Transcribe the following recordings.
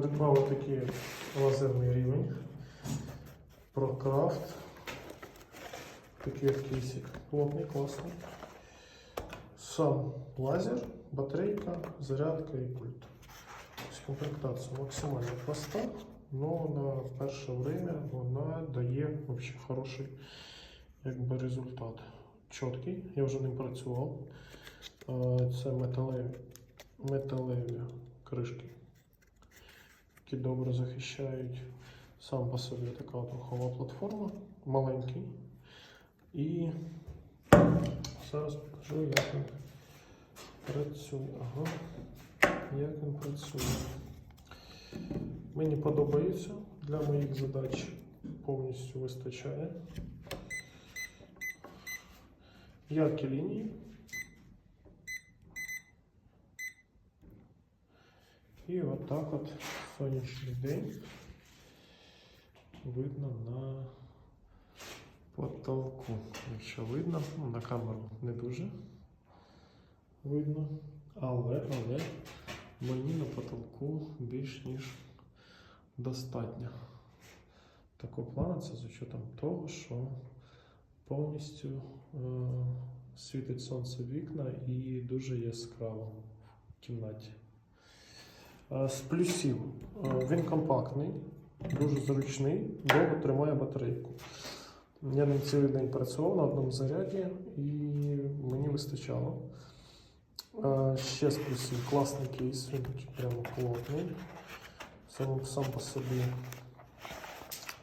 Придбав такий лазерний рівень. ProCraft. Такий кейсик. Плотний, класний. Сам лазер, батарейка, зарядка і пульт. Комплектація максимально проста, але на перше время вона дає вообще хороший якби, результат. Чіткий, я вже ним працював. Е, Це металеві, металеві кришки, які добре захищають сам по собі така рухова платформа, маленький. І зараз покажу, як він працює. Ага. Як він працює. Мені подобається для моїх задач повністю вистачає. Яркі лінії. І отак от сонячний день видно на потолку. Якщо видно, ну, на камеру не дуже видно, але, але мені на потолку більш ніж достатньо. Такого плану це з учетом того, що повністю е, світить сонце вікна і дуже яскраво в кімнаті. Е, З плюсів е, він компактний, дуже зручний, довго тримає батарейку. Я ним цілий день працював на одному заряді і мені вистачало. Е, Ще з плюсів класний кейс, він прямо плотний. Сам, сам по собі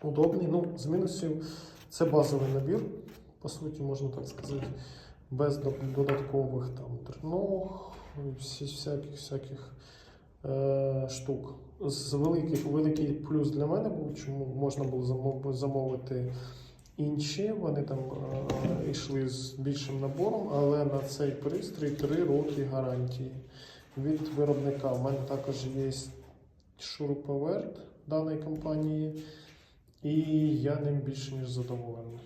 удобний. Ну, з мінусів це базовий набір, по суті, можна так сказати, без додаткових там треног, всяких, всяких штук. З великих, великий плюс для мене був, чому можна було замовити інші. Вони там е, йшли з більшим набором, але на цей пристрій 3 роки гарантії від виробника. У мене також є шуруповерт даної компанії, і я ним більше ніж задоволений.